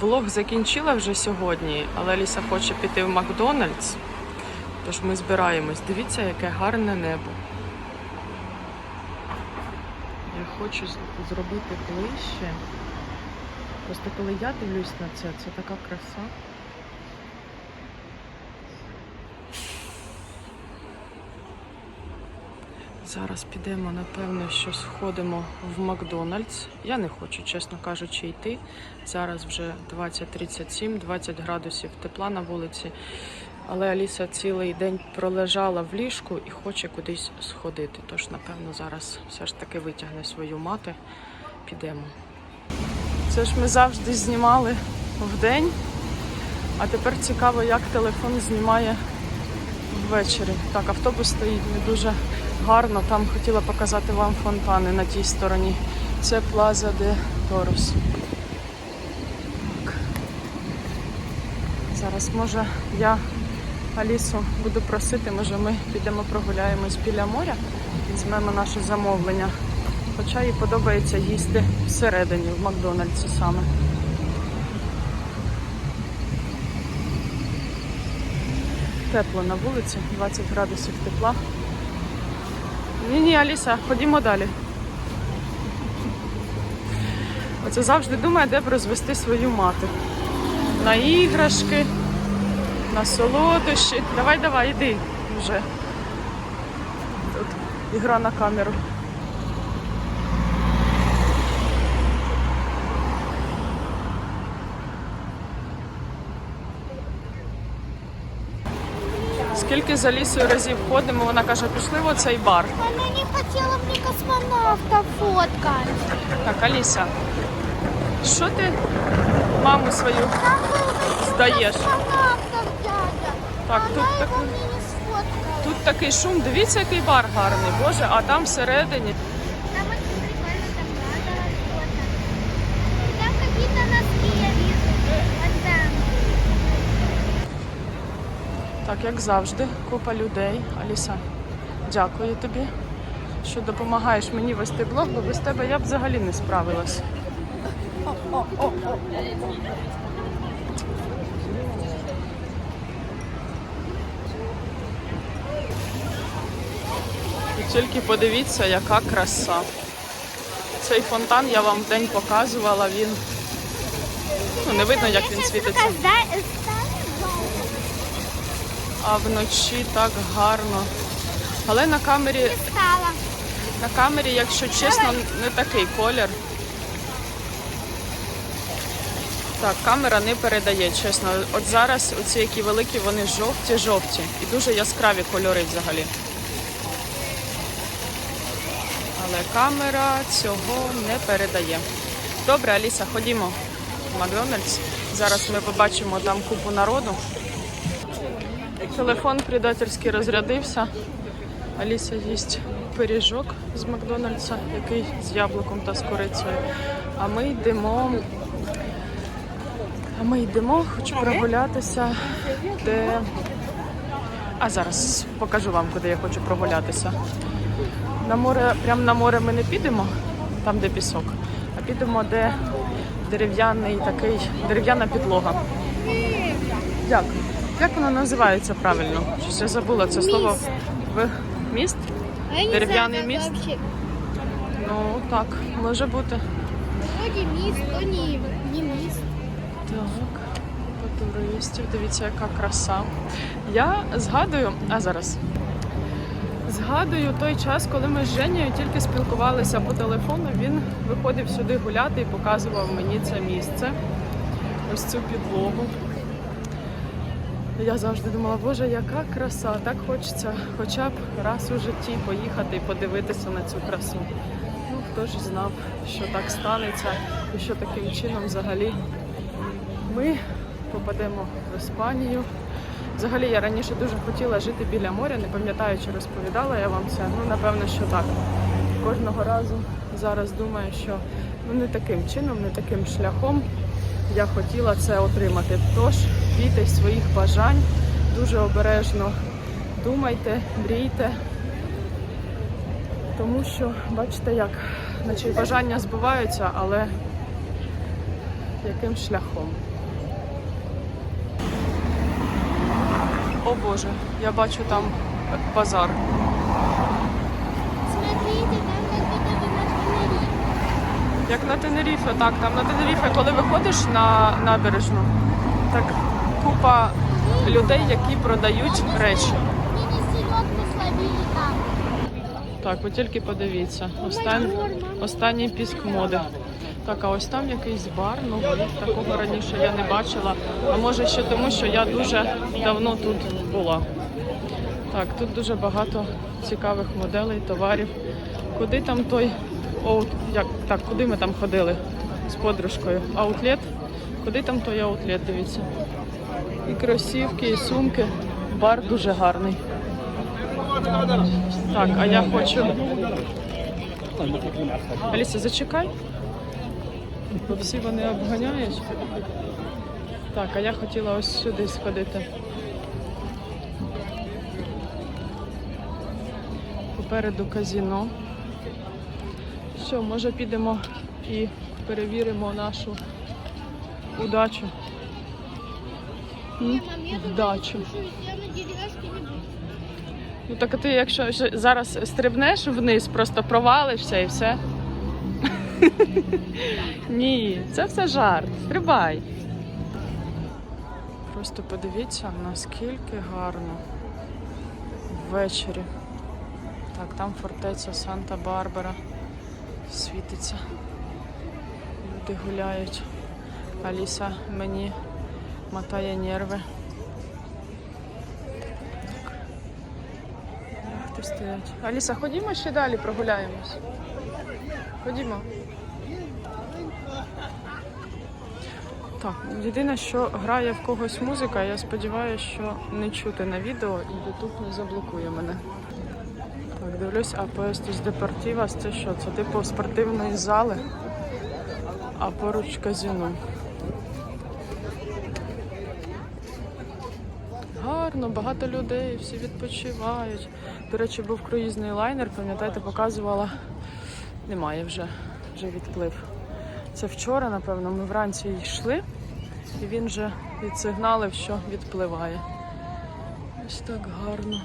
Влог закінчила вже сьогодні, але Ліса хоче піти в Макдональдс. Тож ми збираємось. Дивіться, яке гарне небо. Я хочу зробити ближче. Просто коли я дивлюсь на це, це така краса. Зараз підемо, напевно, що сходимо в Макдональдс. Я не хочу, чесно кажучи, йти. Зараз вже 20.37, 20 градусів тепла на вулиці. Але Аліса цілий день пролежала в ліжку і хоче кудись сходити. Тож, напевно, зараз все ж таки витягне свою мати. Підемо. Це ж ми завжди знімали вдень, а тепер цікаво, як телефон знімає ввечері. Так, автобус стоїть не дуже гарно. Там хотіла показати вам фонтани на тій стороні. Це Плаза де Торос. Так. Зараз може я Алісу буду просити, може ми підемо прогуляємось біля моря, візьмемо наше замовлення. Хоча їй подобається їсти всередині, в Макдональдсі саме. Тепло на вулиці, 20 градусів тепла. Ні, ні, Аліса, ходімо далі. Оце завжди думає, де б розвести свою мати. На іграшки, на солодощі. Давай, давай, іди вже. Тут ігра на камеру. Скільки за лісою разів ходимо, вона каже, пішли в оцей бар. Она не хотіла мені космонавта фоткати. Так, Аліся, що ти маму свою Там здаєш? Космонавта дядя. Так, тут сфоткала. Тут такий шум, дивіться, який бар гарний, боже, а там всередині. Так, як завжди, купа людей. Аліса, дякую тобі, що допомагаєш мені вести блог, бо без тебе я б взагалі не справилась. І тільки подивіться, яка краса. Цей фонтан я вам вдень показувала, він ну, не видно, як він світиться. А вночі так гарно. Але на камері, на камері, якщо чесно, не такий колір. Так, камера не передає, чесно. От зараз оці які великі, вони жовті-жовті і дуже яскраві кольори взагалі. Але камера цього не передає. Добре, Аліса, ходімо в Макдональдс. Зараз ми побачимо там купу народу. Телефон предательськи розрядився. Аліса їсть пиріжок з Макдональдса, який з яблуком та з корицею. А ми йдемо. А ми йдемо, хочу прогулятися, де. А зараз покажу вам, куди я хочу прогулятися. На море, прямо на море ми не підемо, там де пісок, а підемо, де дерев'яний такий, дерев'яна підлога. Як? Як воно називається правильно? Щось я забула це слово. В міст? Дерев'яний міст? Ну так, може бути. Вроде мист, то не, не мист. Так, по туристів, дивіться, яка краса. Я згадую, а зараз. Згадую той час, коли ми з Женєю тільки спілкувалися по телефону. Він виходив сюди гуляти і показував мені це місце, ось цю підлогу. Я завжди думала, боже, яка краса, так хочеться хоча б раз у житті поїхати і подивитися на цю красу. Ну, хто ж знав, що так станеться і що таким чином взагалі ми попадемо в Іспанію. Взагалі я раніше дуже хотіла жити біля моря, не пам'ятаю, чи розповідала я вам це. Ну, напевно, що так. Кожного разу зараз думаю, що ну, не таким чином, не таким шляхом я хотіла це отримати. Тож бійтесь своїх бажань, дуже обережно думайте, мрійте. Тому що, бачите, як, наче бажання збуваються, але яким шляхом. О Боже, я бачу там базар. Смотрите, там как будто бы на Тенерифе. Як на Тенеріфе, так, там на Тенеріфе, коли виходиш на набережну, так купа людей, які продають речі. Так, ви тільки подивіться. Остан... Останній піск моди. Так, а ось там якийсь бар, ну такого раніше я не бачила. А може ще тому, що я дуже давно тут була. Так, тут дуже багато цікавих моделей, товарів. Куди там той оут... як так, куди ми там ходили з подружкою? Аутлет? Куди там той аутлет? Дивіться. І кросівки, і сумки. Бар дуже гарний. Так, а я хочу. Аліса, зачекай. Бо всі вони обганяють. Так, а я хотіла ось сюди сходити. Попереду казіно. Що, може підемо і перевіримо нашу удачу. М? Вдачу. Ну так а ти, якщо зараз стрибнеш вниз, просто провалишся і все. Ні, це все жарт. Стрибай. Просто подивіться, наскільки гарно ввечері. Так, там фортеця Санта-Барбара світиться. Люди гуляють. Аліса мені мотає нерви. Як ти стоять? Аліса, ходімо ще далі прогуляємось. Ходімо. Так, єдине, що грає в когось музика, я сподіваюся, що не чути на відео і YouTube не заблокує мене. Дивлюсь, Апоестус Депортівас, це що? Це типу спортивної зали, а поруч казино. Гарно, багато людей, всі відпочивають. До речі, був круїзний лайнер, пам'ятаєте, показувала. Немає вже, вже відплив. Це вчора, напевно, ми вранці йшли, і він вже відсигналив, що відпливає. Ось так гарно.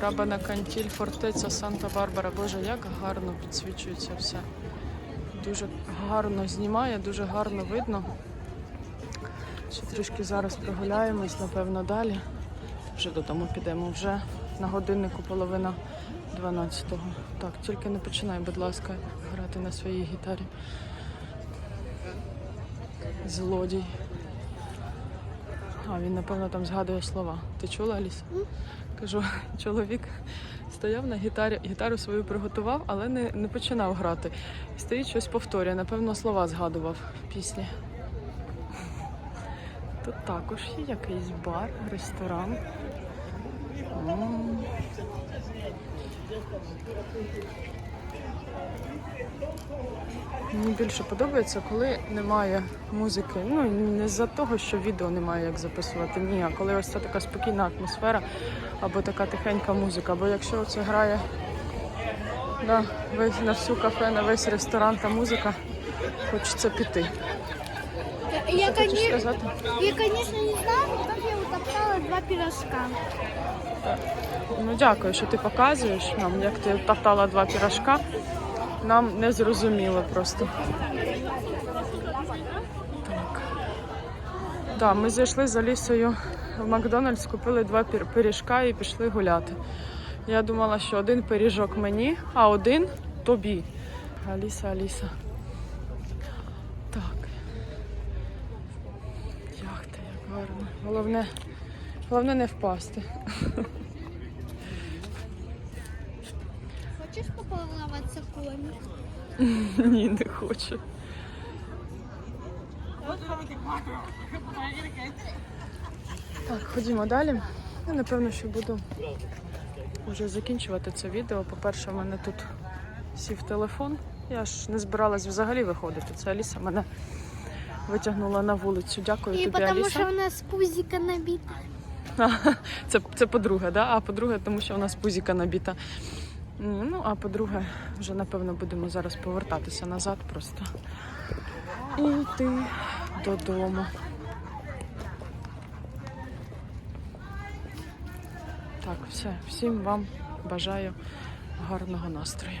Рабана Кантіль, фортеця Санта-Барбара. Боже, як гарно підсвічується все. Дуже гарно знімає, дуже гарно видно. Ще трішки зараз прогуляємось, напевно, далі. Вже додому підемо. Вже на годиннику половина 12-го. Так, тільки не починай, будь ласка, грати на своїй гітарі. Злодій. А, він, напевно, там згадує слова. Ти чула, Аліса? Кажу, чоловік стояв на гітарі, гітару свою приготував, але не, не починав грати. І стоїть щось повторює, напевно, слова згадував в пісні. Тут також є якийсь бар, ресторан. М. Мені більше подобається, коли немає музики. Ну не з-за того, що відео немає як записувати. Ні, а коли ось ця така спокійна атмосфера або така тихенька музика. Бо якщо це грає на весь на всю кафе, на весь ресторан та музика, хочеться піти. Я, Хочеш коне- сказати? я, конечно, не знаю, как я утоптала два пирожка. Ну дякую, що ти показуєш нам, як ти топтала два пірожка. Нам не зрозуміло просто. Так. Да, ми зайшли за лісою в Макдональдс, купили два пиріжка і пішли гуляти. Я думала, що один пиріжок мені, а один тобі. Аліса, Аліса. Так. Яхта, як гарно. Головне, головне не впасти. поплаваться коми? Ні, не хочу. Так, ходімо далі. Я напевно, що буду вже закінчувати це відео. По-перше, в мене тут сів телефон. Я ж не збиралась взагалі виходити. Це Аліса мене витягнула на вулицю. Дякую И тобі, Аліса. что у нас пузика набита. Це, це по-друге, да? а по-друге, тому що у нас пузіка набіта. Ну, а по-друге, вже напевно будемо зараз повертатися назад просто і йти додому. Так, все, всім вам бажаю гарного настрою.